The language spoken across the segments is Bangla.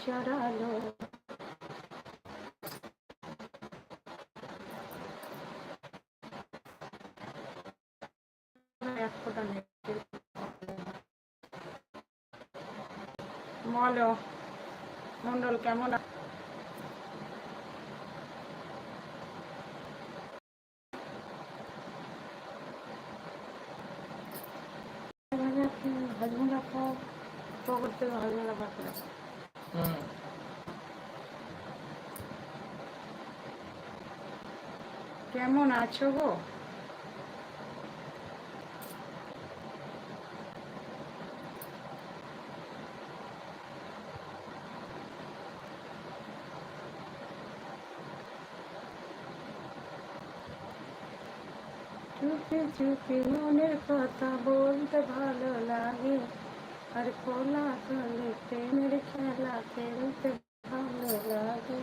সরালো বলো মন্ডল কেমন আ- হজমোলা খাও পকড় থেকে হজমোলা ভাত রাখো হুম কেমন আছো গো চুপি চুপি মনের কথা বলতে ভালো লাগে আর খোলা খোলে প্রেমের খেলা খেলতে ভালো লাগে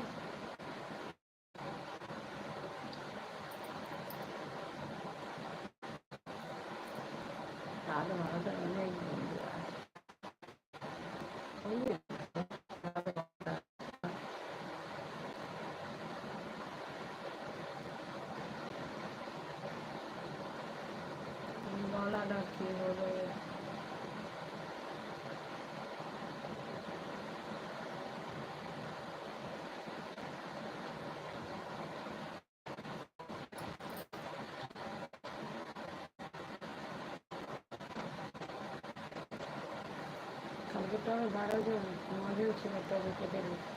гоови баары эле тебе тоже подерат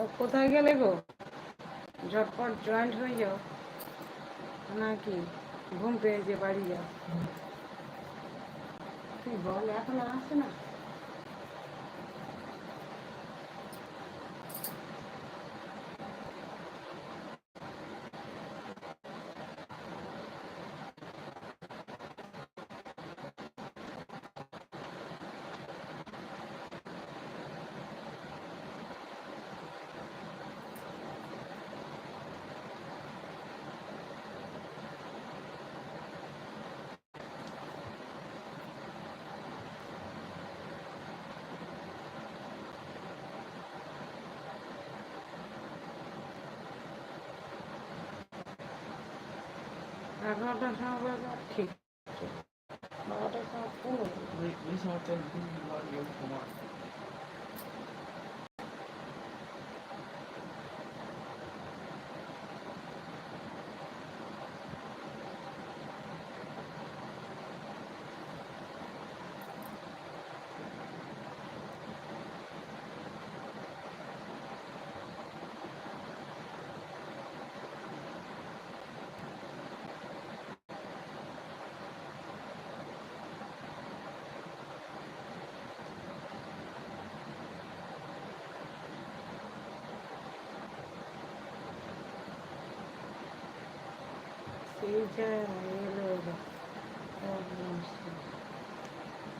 কেটে কোথায় গেলে গো? ঝটপট জয়েন্ট হয়ে যাও। নাকি ঘুম পেয়েছে বাড়ি যাও। তুই বল, এখন আসে না? এগারোটার সময় বাবা ঠিক। আছে বারোটার সময়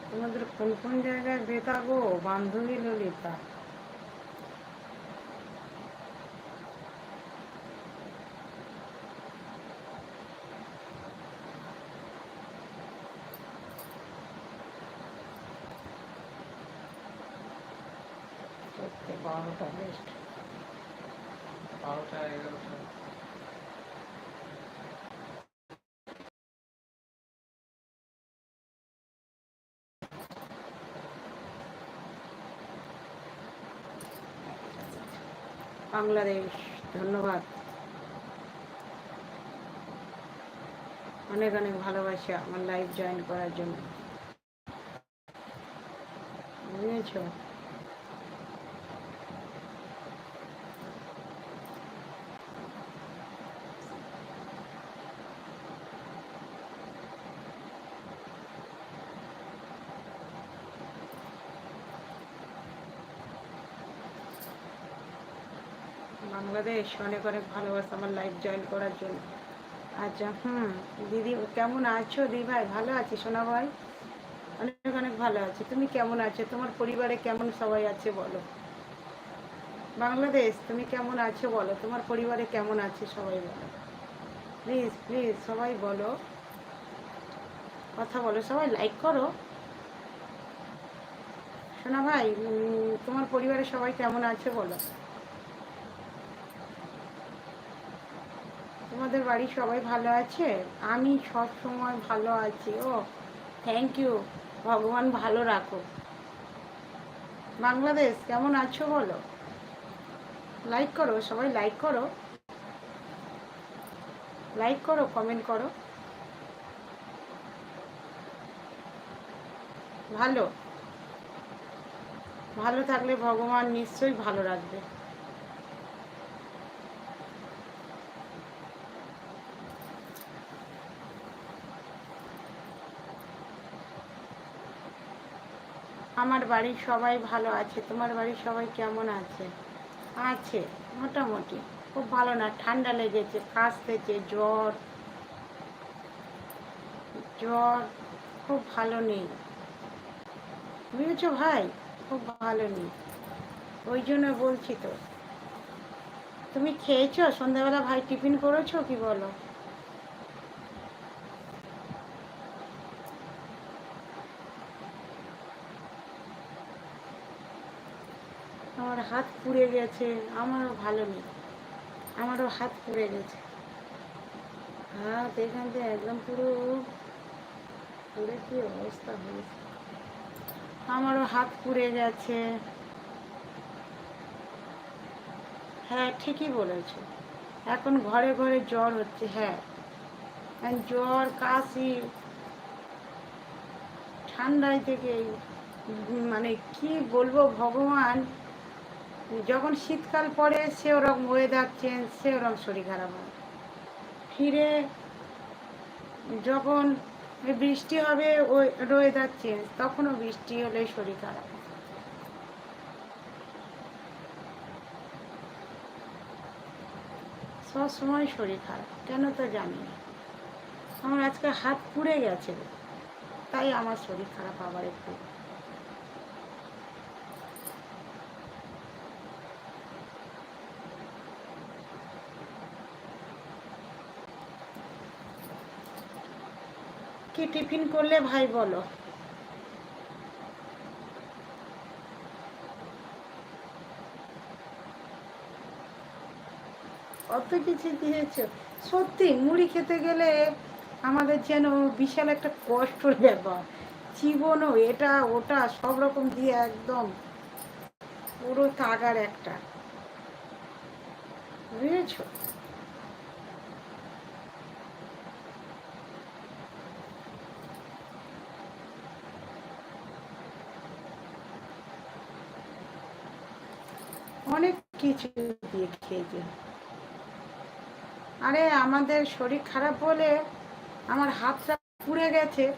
তোমাদের কোন কোন জায়গায় বেতা গো বান্ধবী ললিতা সত্যি বারোটা বেস্ট বারোটা এগারোটা বাংলাদেশ ধন্যবাদ। অনেক অনেক ভালোবাসা আমার লাইভ জয়েন করার জন্য। বুঝেছ? বাংলাদেশ, অনেক অনেক ভালোবাসা আমার লাইফ জয়েন করার জন্য। আচ্ছা হুম, দিদি, কেমন আছো? দিদি ভাই, ভালো আছি? সোনা ভাই? অনেক অনেক ভালো আছি। তুমি কেমন আছো? তোমার পরিবারে কেমন সবাই আছে বলো? বাংলাদেশ, তুমি কেমন আছো বলো? তোমার পরিবারে কেমন আছে সবাই বলো? প্লিজ প্লিজ সবাই বলো। কথা বলো, সবাই লাইক করো। সোনা ভাই তোমার পরিবারে সবাই কেমন আছে বলো? তোমাদের বাড়ির সবাই ভালো আছে? আমি সব সময় ভালো আছি। ও থ্যাংক ইউ ভগবান ভালো রাখো। বাংলাদেশ, কেমন আছো বলো? লাইক করো, সবাই লাইক করো। লাইক করো কমেন্ট করো। ভালো। ভালো থাকলে ভগবান নিশ্চয়ই ভালো রাখবে। আমার বাড়ির সবাই ভালো আছে, তোমার বাড়ির সবাই কেমন আছে? আছে, মোটামুটি। খুব ভালো না, ঠান্ডা লেগেছে, কাশতেছে, জ্বর। জ্বর খুব ভালো নেই। বুঝেছ ভাই? খুব ভালো নেই। ওই জন্য বলছি তো। তুমি খেয়েছো? সন্ধ্যাবেলা ভাই টিফিন করেছ কি বলো? আমার হাত পুড়ে গেছে, আমারও ভালো নেই। আমারও হাত পুড়ে গেছে। হাত এখান থেকে একদম পুরো পুড়ে কি অবস্থা হয়েছে? আমারও হাত পুড়ে গেছে। হ্যাঁ ঠিকই বলেছ। এখন ঘরে ঘরে জ্বর হচ্ছে হ্যাঁ। জ্বর, কাশি, ঠান্ডায় থেকে মানে কি বলব, ভগবান যখন শীতকাল পড়ে সে ওরকম ওয়েদার চেঞ্জ সে ওরকম শরীর খারাপ হয় ফিরে যখন বৃষ্টি হবে, ওই ওয়েদার চেঞ্জ তখনও বৃষ্টি হলে শরীর খারাপ হয়। সব সময় শরীর খারাপ, কেন তো জানি না আমার আজকে হাত পুড়ে গেছে, তাই আমার শরীর খারাপ আবার একটু কি টিফিন করলে ভাই বলো? অত কিছু দিয়েছ। সত্যি, মুড়ি খেতে গেলে আমাদের যেন বিশাল একটা কষ্টর ব্যাপার। জীবনও এটা, ওটা, সব রকম দিয়ে একদম পুরো তাগার একটা। বুঝেছ? অনেক কিছু দিয়ে খেয়েছে। আরে, আমাদের শরীর খারাপ বলে আমার হাতটা পুড়ে গেছে।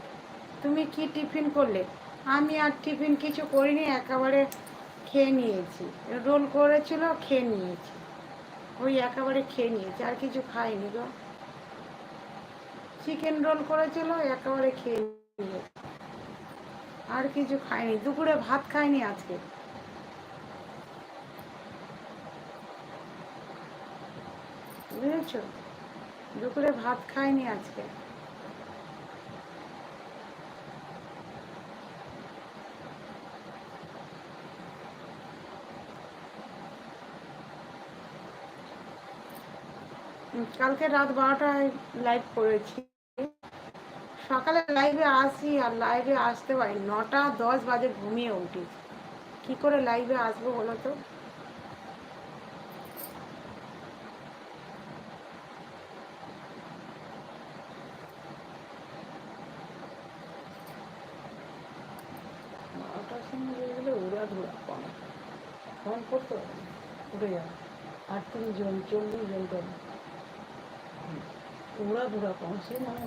তুমি কি টিফিন করলে? আমি আর টিফিন কিছু করিনি, একেবারে খেয়ে নিয়েছি। রোল করেছিল, খেয়ে নিয়েছি। ওই একেবারে খেয়ে নিয়েছি, আর কিছু খাইনি গো। চিকেন রোল করেছিল, একেবারে খেয়ে নিয়েছি। আর কিছু খাইনি, দুপুরে ভাত খাইনি আজকে। বুঝেছ? দুপুরে ভাত খাইনি আজকে। কালকে রাত বারোটায় লাইভ করেছি। সকালে লাইভে আসি আর লাইভে আসতে পারি। নটা দশ বাজে ঘুমিয়ে উঠি কি করে লাইভে আসব বলো তো বারোটার সময় বেরিয়ে গেলে ধুরা কম ফোন করতে হবে না যাবে আটত্রিশ জন, চল্লিশ জন করে। উড়া ধুরা কম, সে মানে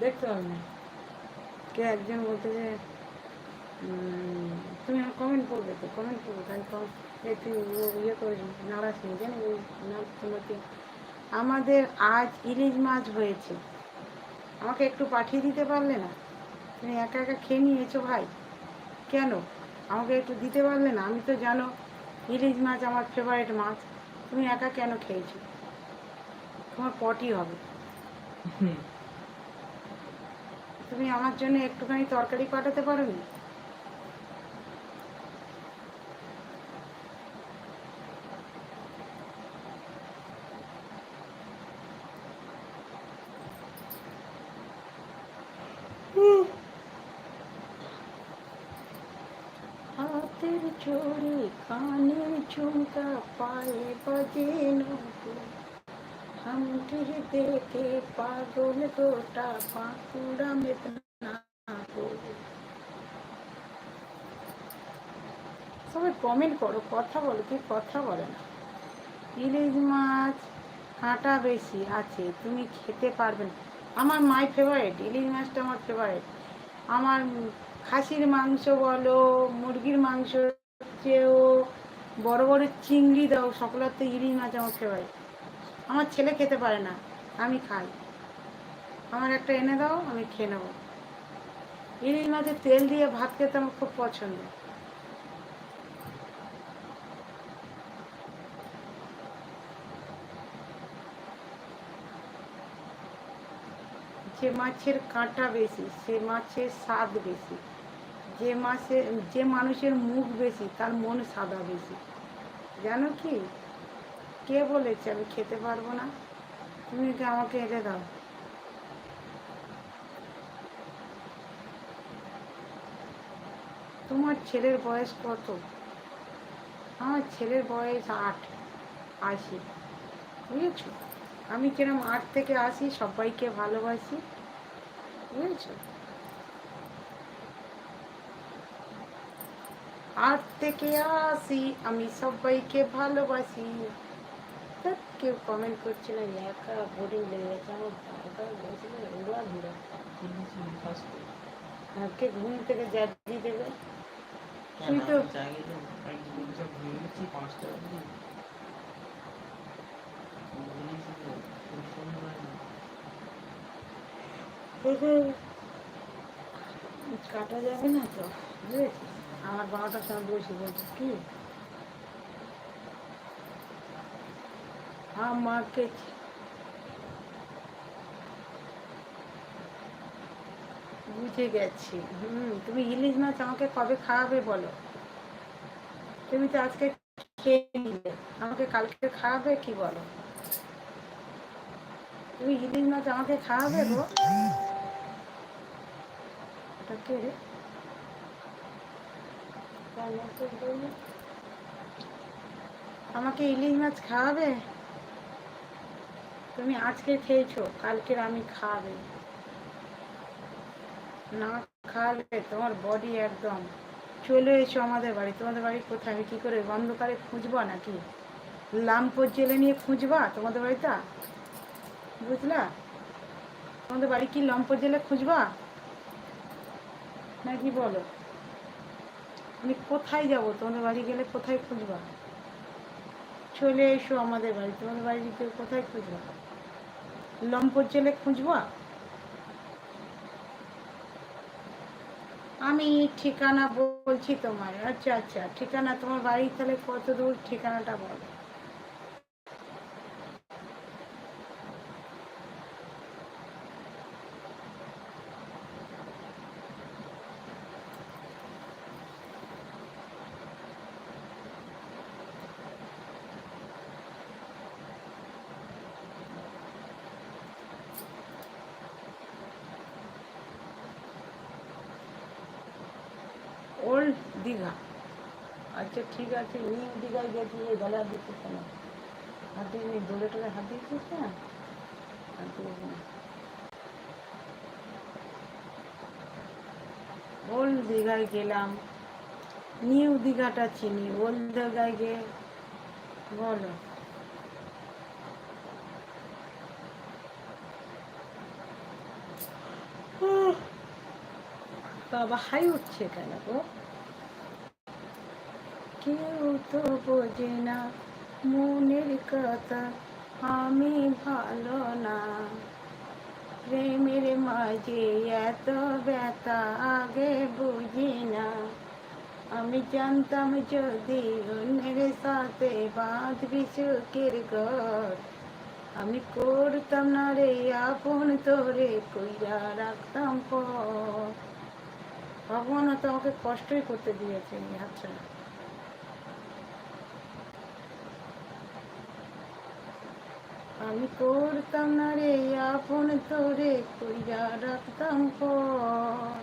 দেখতে হবে না। কে একজন বলতে যে তুমি কমেন্ট করবে তো কমেন্ট করবে তাই কম এ তুই ইয়ে করিস নাড়াস নি জানি নাম তোমাকে। আমাদের আজ ইলিশ মাছ হয়েছে। আমাকে একটু পাঠিয়ে দিতে পারলে না? তুমি একা একা খেয়ে নিয়েছো ভাই? কেন? আমাকে একটু দিতে পারলে না? আমি তো জানো ইলিশ মাছ আমার ফেভারিট মাছ। তুমি একা কেন খেয়েছো? তোমার পটি হবে। তুমি আমার জন্য একটুখানি তরকারি পাঠাতে পারো নি হাতের চড়ি কানের ঝুমকা পায়ে বাজে নৌকো হামটির দেখে পাগল গোটা পাকুড়া মেদনা সবাই কমেন্ট করো, কথা বলো, কি কথা বলে না। ইলিশ মাছ কাঁটা বেশি আছে, তুমি খেতে পারবে না। আমার মাই ফেভারিট ইলিশ মাছটা আমার ফেভারিট আমার খাসির মাংস বলো, মুরগির মাংস চেয়েও বড় বড় চিংড়ি দাও, সকলের তো ইলিশ মাছ আমার ফেভারিট আমার ছেলে খেতে পারে না, আমি খাই। আমার একটা এনে দাও, আমি খেয়ে নেব। ইলিশ মাছের তেল দিয়ে ভাত খেতে আমার খুব পছন্দ। যে মাছের কাঁটা বেশি, সে মাছের স্বাদ বেশি। যে মাসে, যে মানুষের মুখ বেশি, তার মন সাদা বেশি। জানো কি? কে বলেছে আমি খেতে পারব না? তুমি কি আমাকে এনে দাও। তোমার ছেলের বয়স কত? আমার ছেলের বয়স আট, আশি। বুঝেছ? আমি কিরম আট থেকে আসি সবাইকে ভালোবাসি। বুঝেছ? আট থেকে আসি আমি সবাইকে ভালোবাসি। কেউ কমেন্ট করছে না একা বোরিং লেগে গেছে আমার বারবার বলছিল উড়া ঘুরা আজকে ঘুম থেকে জাগিয়ে দেবে? তুই তো-। কাটা যাবে না তো বুঝেছিস? আমার বাবাটার সঙ্গে বসে বলছিস কি? আমাকে বুঝে গেছি। হুম তুমি ইলিশ মাছ আমাকে কবে খাওয়াবে বলো? তুমি তো আজকে খেয়ে নিলে। আমাকে কালকে খাওয়াবে কি বলো? তুমি ইলিশ মাছ আমাকে খাওয়াবে গো? ওটা কে রে? আমাকে ইলিশ মাছ খাওয়াবে? তুমি আজকে খেয়েছো কালকের আমি খাওয়াবে না খাওয়ালে তোমার বডি একদম। চলে এসো আমাদের বাড়ি। তোমাদের বাড়ি কোথায়? আমি কী করে অন্ধকারে খুঁজবা নাকি? লাম্পোর জেলে নিয়ে খুঁজবা তোমাদের বাড়িটা? বুঝলা? তোমাদের বাড়ি কি লম্পর জেলে খুঁজবা? নাকি বলো? আমি কোথায় যাব? তোমাদের বাড়ি গেলে কোথায় খুঁজবা? চলে এসো আমাদের বাড়ি। তোমাদের বাড়ি কেউ কোথায় খুঁজবা? লম্পর জেলে খুঁজবা? আমি ঠিকানা বলছি তোমার। আচ্ছা আচ্ছা ঠিকানা তোমার বাড়ি তাহলে কত দূর ঠিকানাটা বলো ওল্ড দীঘা আচ্ছা আছে নিউ দীঘায় গেছি এই গলা দিতে কেন হাত দিয়ে দোলে টোলে হাত দিয়েছিস না? হাত দিয়েছি না ওল্ড দীঘায় গেলাম নিউ দীঘাটা চিনি ওল্ড গাইগে বলো। উহ, বাবা হাই উঠছে কেন গো? কেউ তো বোঝে না মনের কথা, আমি ভালো না। প্রেমের মাঝে এত ব্যথা, আগে বুঝি না। আমি জানতাম যদি অন্যের সাথে বাঁধবি সুখের ঘর, আমি করতাম না রে আপন তোরে কইরা রাখতাম পর ভগবান তো আমাকে কষ্টই করতে দিয়েছে হাতটা আমি করতাম না রে আপন তোরে কইরা রাখতাম পর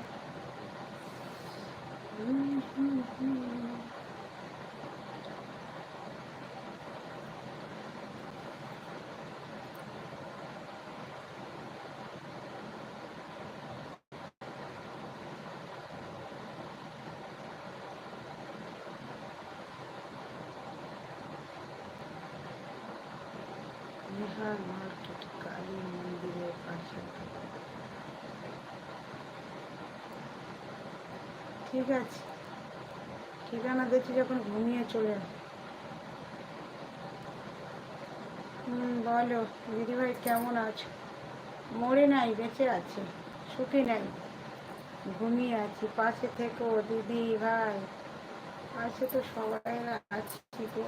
হুম, হুম, হুম। বিহার মার্কেট কালী মন্দিরের পাশে ঠিক আছে ঠিকানা দেখছি যখন ঘুমিয়ে চলে। হুম বলো দিদিভাই কেমন আছো মরে নাই বেঁচে আছে সুখী নাই ঘুমিয়ে আছি পাশে থেকো দিদি ভাই পাশে তো সবাই আছি গো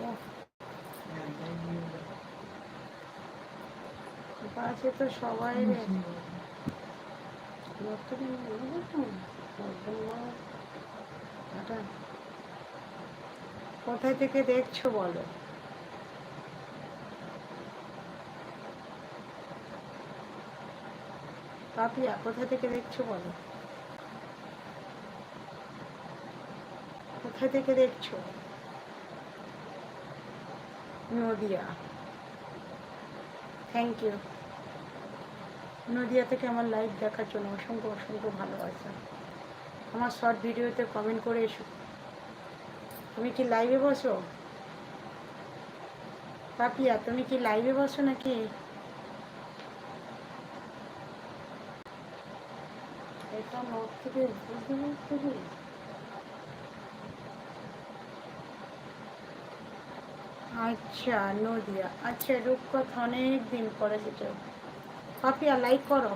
পাশে তো সবাই কোথায় থেকে দেখছ বলো? পাপিয়া কোথা থেকে দেখছ বলো? কোথা থেকে দেখছ? নদিয়া। থ্যাংক ইউ নদিয়া থেকে আমার লাইভ দেখার জন্য অসংখ্য অসংখ্য ভালোবাসা। আমার শর্ট ভিডিওতে কমেন্ট করে এসো। তুমি কি লাইভে বসো? পাপিয়া, তুমি কি লাইভে বসো নাকি? আচ্ছা নদিয়া। আচ্ছা রূপকথা অনেক দিন পরে যেটা পাপিয়া লাইক করো।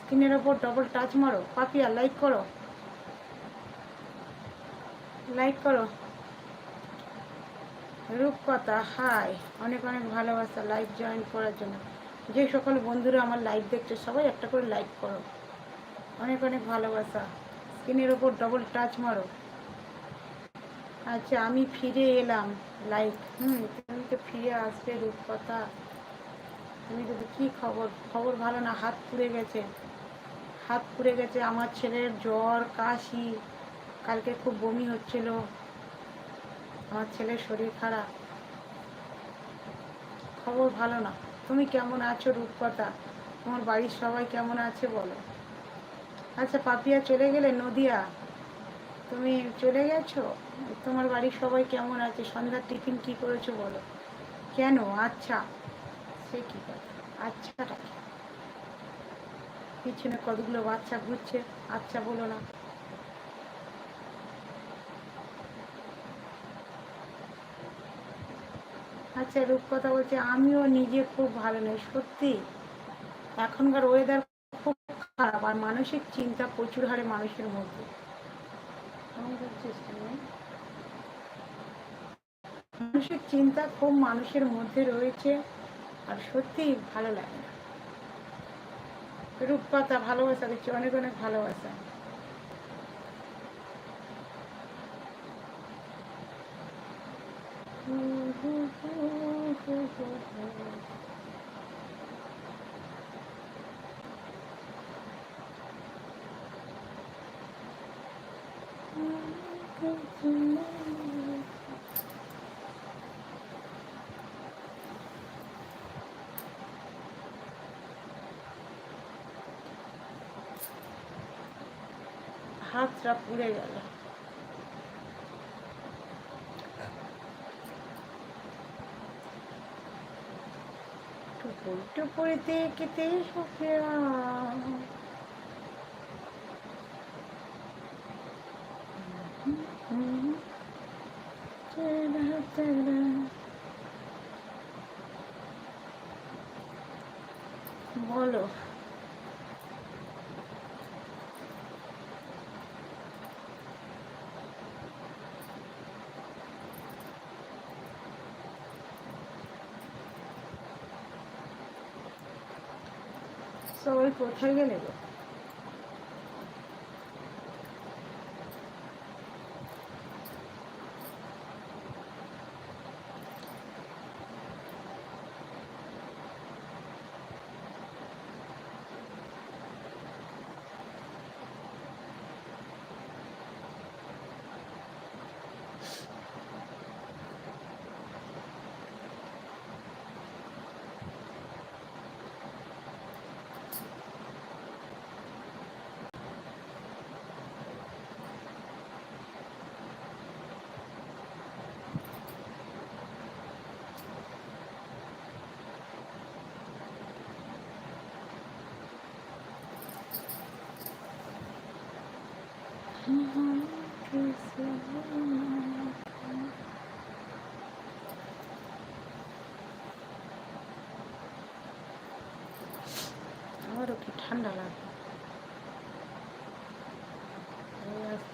স্ক্রিনের ওপর ডবল টাচ মারো। পাপিয়া লাইক করো। লাইক করো। রূপকথা হাই অনেক অনেক ভালোবাসা লাইভ জয়েন করার জন্য। যে সকল বন্ধুরা আমার লাইভ দেখছে, সবাই একটা করে লাইক করো। অনেক অনেক ভালোবাসা। স্ক্রিনের ওপর ডবল টাচ মারো। আচ্ছা আমি ফিরে এলাম লাইক হুম ফিরে আসবে রূপকথা। তুমি যদি কী খবর? খবর ভালো না, হাত পুড়ে গেছে। হাত পুড়ে গেছে, আমার ছেলের জ্বর, কাশি, কালকে খুব বমি হচ্ছিল। আমার ছেলের শরীর খারাপ। খবর ভালো না। তুমি কেমন আছো রূপকথা? তোমার বাড়ির সবাই কেমন আছে বলো। আচ্ছা পাপিয়া চলে গেলে? নদিয়া। তুমি চলে গেছো? তোমার বাড়ির সবাই কেমন আছে? সন্ধ্যার টিফিন কি করেছ বলো। কেন? আচ্ছা। সে কি কথা আচ্ছাটা কি? পিছনে কতগুলো বাচ্চা ঘুরছে আচ্ছা বলো না। আচ্ছা রূপকথা বলছে, আমিও নিজে খুব ভালো নেই, সত্যি। এখনকার ওয়েদার খুব খারাপ আর মানসিক চিন্তা প্রচুর হারে মানুষের মধ্যে। মানসিক চিন্তা খুব মানুষের মধ্যে রয়েছে। আর সত্যি ভালো লাগে না। রূপকথা ভালোবাসা দেখছি অনেক অনেক ভালোবাসা। হাতটা পুড়ে গেল। টুপুর টুপুরিতে কেতে সখিয়া সবাই কোথায় গেলে গো আমারও কি ঠান্ডা লাগে এই আস-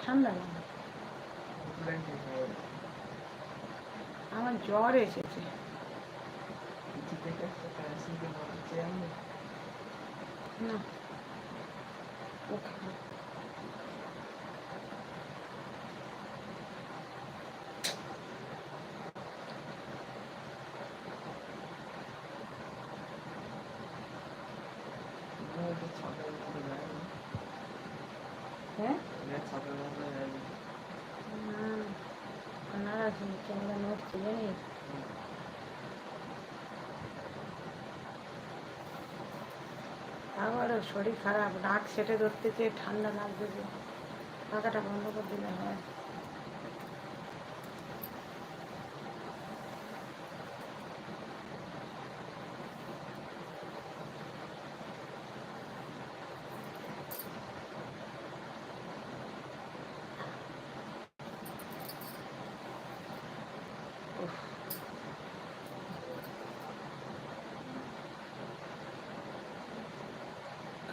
ঠান্ডা লাগে ব্ল্যাঙ্কেট হয়ে আমার জ্বর এসেছে। না। হ্যাঁ? নারাজ ক্যামেরা নোট ছিল নি আবারও শরীর খারাপ, নাক সেটে ধরতেছে, ঠান্ডা লাগবে যে পাখাটা বন্ধ করে দিলে হয় উফ।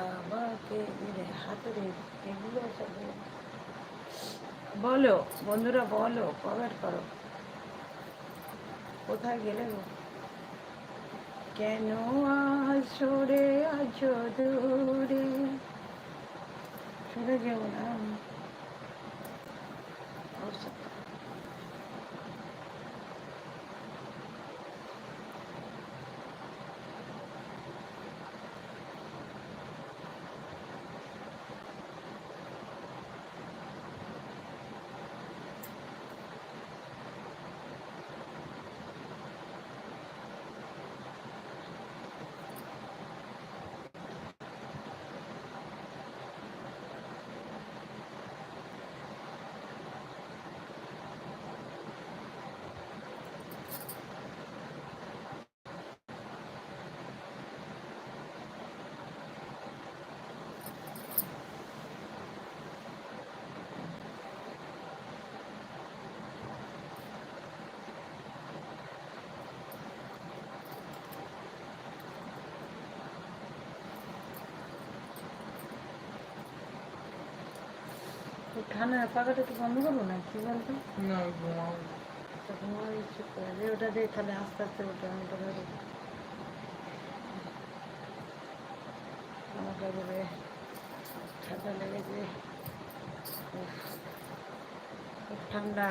আমাকে মেরে হাতুড়ে এগুলো সব বলো, বন্ধুরা বলো কমেন্ট করো। কোথায় গেলে গো? কেন আসরে আজ দূরে? শুনে যাব না ঠান্ডা পাখাটা একটু বন্ধ করব না কি বলতো? না তখন আমার ইচ্ছে করে ওটা দিয়ে তাহলে আস্তে আস্তে ওটা আমি ওটা আমাকে এবারে ঠান্ডা লেগেছে। খুব ঠান্ডা।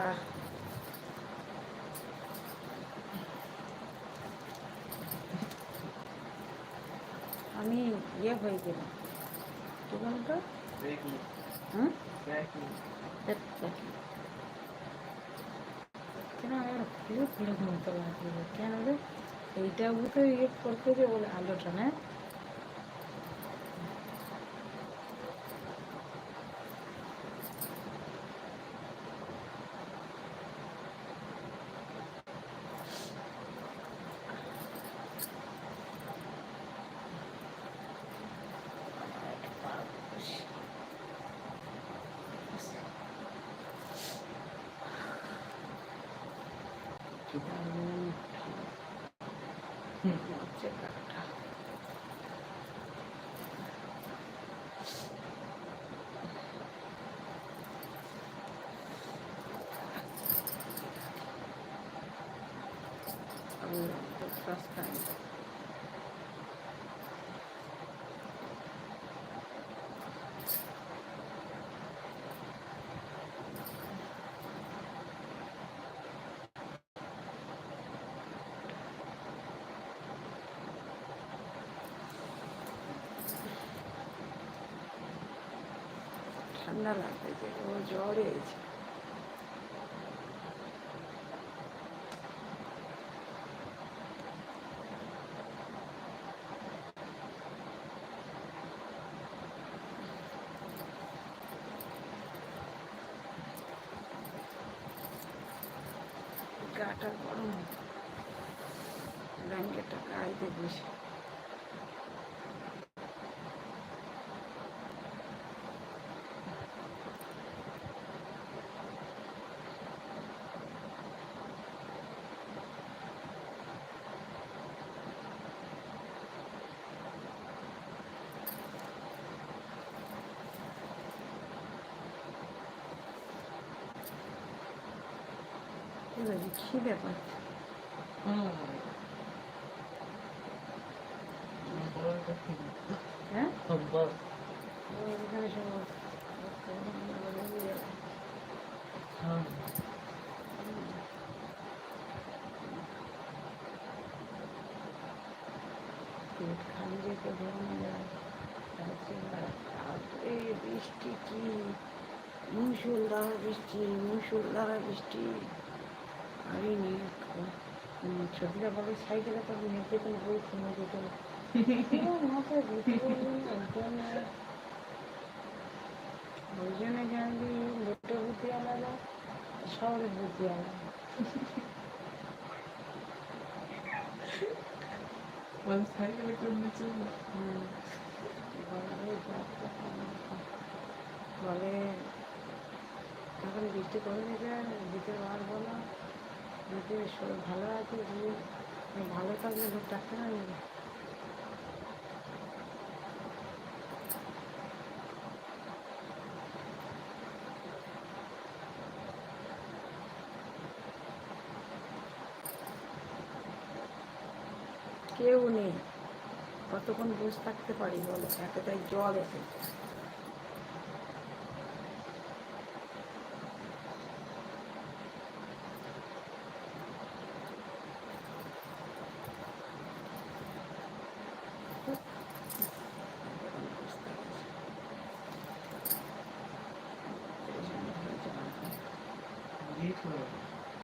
আমি ইয়ে হয়ে গেলাম। কি বলতো? হুম? কেন আমার খুলে খুলে মতো লাগবে কেন রে এইটা বুকে ইয়ে করতে যে ওর আলোটা না কি দারুণ ঠান্ডা লাগতেছে ও জ্বর হয়েছে গাটা গরম ব্ল্যাঙ্কেটটা গায়ে বসে খিদে পাচ্ছে হ্যাঁ পেট খালি রেখে তারপরে বৃষ্টি কি মুসুলধারা বৃষ্টি মুসুলধারা বৃষ্টি আমি নিয়ে ছবিটা বলে সাইকেলে তো নিয়ে যেত না বই কিনে যেত না। ওই জন্য জানবি লোটে বুদ্ধি আলাদা শহরের বুদ্ধি আলাদা। হুম। বলে এখন বৃষ্টি কমে গেছে দিতে পারব না শরীর ভালো আছে দিয়ে ভালো থাকলে ডাক্তার আনবে কেউ নেই, কতক্ষণ বসে থাকতে পারি বলো? এতটাই জল এসেছে।